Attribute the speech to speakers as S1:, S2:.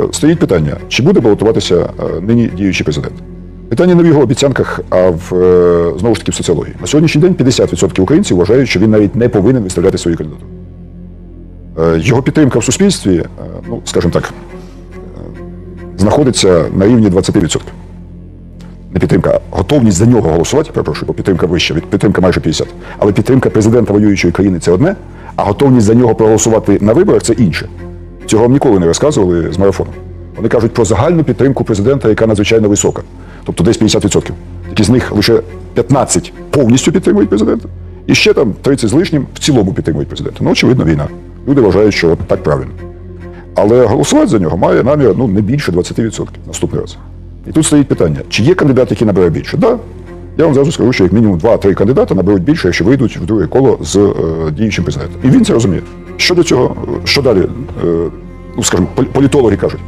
S1: Е, Стоїть питання, чи буде балотуватися е, нині діючий президент? Питання не в його обіцянках, а в е, знову ж таки в соціології. На сьогоднішній день 50% українців вважають, що він навіть не повинен виставляти свою кандидатуру. Його підтримка в суспільстві, ну скажімо так, знаходиться на рівні 20%. Не підтримка, а готовність за нього голосувати, перепрошую, бо підтримка вища, підтримка майже 50. Але підтримка президента воюючої країни це одне, а готовність за нього проголосувати на виборах це інше. Цього вам ніколи не розказували з марафону. Вони кажуть про загальну підтримку президента, яка надзвичайно висока. Тобто десь 50%. Тільки з них лише 15 повністю підтримують президента, і ще там 30 з лишнім в цілому підтримують президента. Ну, очевидно, війна. Люди вважають, що так правильно. Але голосувати за нього має намір ну, не більше 20% наступний раз. І тут стоїть питання: чи є кандидат, який набере більше? Так. Да. Я вам зразу скажу, що як мінімум 2-3 кандидата наберуть більше, якщо вийдуть в друге коло з е, діючим президентом. І він це розуміє. Що до цього, е, що далі? Е, скажімо, пол- політологи кажуть.